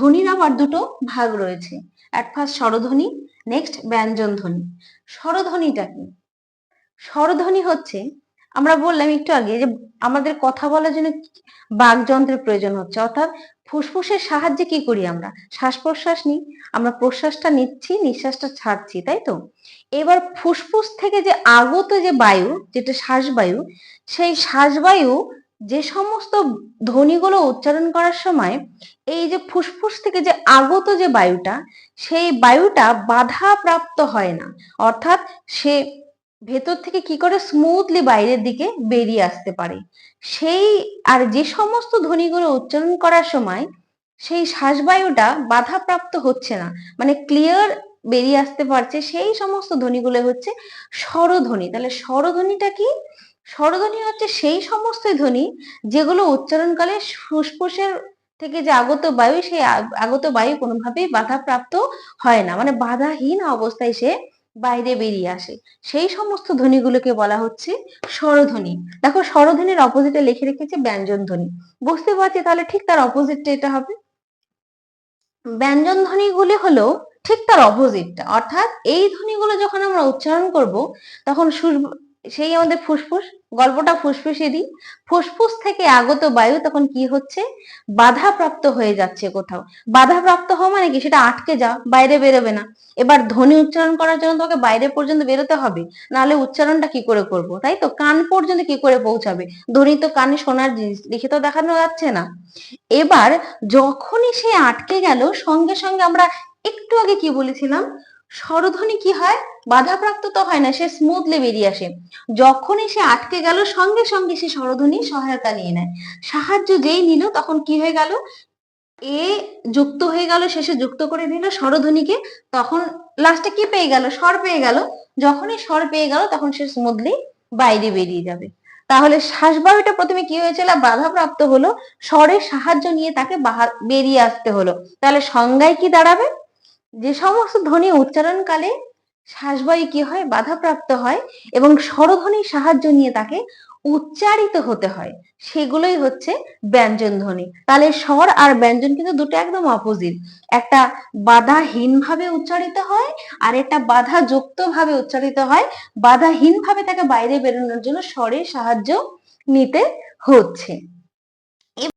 ধ্বনির আবার দুটো ভাগ রয়েছে। অ্যাট ফার্স্ট স্বরধ্বনি নেক্সট ব্যঞ্জন ধ্বনি স্বরধ্বনিটা কি? স্বরধ্বনি হচ্ছে, আমরা বললাম একটু আগে যে আমাদের কথা বলার জন্য বাকযন্ত্রের প্রয়োজন হচ্ছে। অর্থাৎ ফুসফুসের সাহায্যে কি করি আমরা? শ্বাস প্রশ্বাস নিই, আমরা প্রশ্বাসটা নিচ্ছি, নিঃশ্বাসটা ছাড়ছি, তাই তো? এবার ফুসফুস থেকে যে আগত যে বায়ু, যেটা শ্বাসবায়ু, সেই শ্বাসবায়ু যে সমস্ত ধ্বনিগুলো উচ্চারণ করার সময় এই যে ফুসফুস থেকে যে আগত যে বায়ুটা, সেই বায়ুটা বাধা প্রাপ্ত হয় না। অর্থাৎ সে ভেতর থেকে কি করে স্মুথলি বাইরের দিকে বেরিয়ে আসতে পারে। সেই আর যে সমস্ত ধ্বনিগুলো উচ্চারণ করার সময় সেই শ্বাসবায়ুটা বাধাপ্রাপ্ত হচ্ছে না। মানে ক্লিয়ার বেরিয়ে আসতে পারছে সেই সমস্ত ধ্বনিগুলো হচ্ছে স্বরধ্বনি। তাহলে স্বরধ্বনিটা কি? স্বরধ্বনি হচ্ছে সেই সমস্ত ধ্বনি যেগুলো উচ্চারণকালে ফুসফুসের থেকে যে আগত বায়ু, সেই আগত বায়ু কোনোভাবেই বাধাপ্রাপ্ত হয় না। মানে বাধাহীন অবস্থায় সে বাইরে বেরিয়ে আসে। সেই সমস্ত ধ্বনিগুলোকে বলা হচ্ছে স্বরধ্বনি। দেখো, স্বরধ্বনির অপোজিটে লিখে রেখেছে ব্যঞ্জন ধ্বনি। বুঝতে পারছি? তাহলে ঠিক তার অপোজিটটা এটা হবে। ব্যঞ্জন ধ্বনিগুলি হলো ঠিক তার অপোজিটটা অর্থাৎ এই ধ্বনিগুলো যখন আমরা উচ্চারণ করব, তখন সেই আমাদের ফুসফুস, গল্পটা ফুসফুসে দিই। ফুসফুস থেকে আগত বায়ু তখন কি হচ্ছে? বাধাপ্রাপ্ত হয়ে যাচ্ছে কোথাও। বাধাপ্রাপ্ত হওয়া মানে কি? সেটা আটকে যা বাইরে বেরোবে না। এবার ধ্বনি উচ্চারণ করার জন্য তোকে বাইরে পর্যন্ত বেরোতে হবে। নাহলে উচ্চারণটা কি করে করব, তাই তো? কান পর্যন্ত কি করে পৌঁছাবে? ধ্বনি তো কানে শোনার জিনিস, লিখে তো দেখানো যাচ্ছে না। এবার যখনই সে আটকে গেল, সঙ্গে সঙ্গে আমরা একটু আগে কি বলেছিলাম? স্বরধ্বনি কি হয়? বাধাপ্রাপ্ত তো হয় না, সে স্মুথলি বেরিয়ে আসে। যখনই সে আটকে গেল, সঙ্গে সঙ্গে সে স্বরধ্বনি সহায়তা নিয়ে নেয়। সাহায্য যেই নিল, তখন কি হয়ে গেল? এ যুক্ত হয়ে গেল শেষে যুক্ত করে দিল স্বরধ্বনিকে। তখন লাস্টে কি পেয়ে গেল? স্বর পেয়ে গেল। যখনই স্বর পেয়ে গেল, তখন সে স্মুথলি বাইরে বেরিয়ে যাবে। তাহলে শ্বাসবায়ুটা প্রথমে কি হয়েছিল? বাধাপ্রাপ্ত হলো, স্বরের সাহায্য নিয়ে তাকে বাহার, বেরিয়ে আসতে হলো। তাহলে সংজ্ঞায় কি দাঁড়াবে? যে সমস্ত ধ্বনি উচ্চারণকালে শ্বাসবায়ু কি হয়? বাধাপ্রাপ্ত হয় এবং স্বরধ্বনির সাহায্য নিয়ে তাকে উচ্চারিত হতে হয়। সেগুলোই হচ্ছে ব্যঞ্জন ধ্বনি। তাহলে স্বর আর ব্যঞ্জন কিন্তু দুটো একদম অপোজিট একটা বাধাহীন ভাবে উচ্চারিত হয় আর একটা বাধা যুক্ত ভাবে উচ্চারিত হয়। বাধাহীন ভাবে তাকে বাইরে বেরোনোর জন্য স্বরের সাহায্য নিতে হচ্ছে।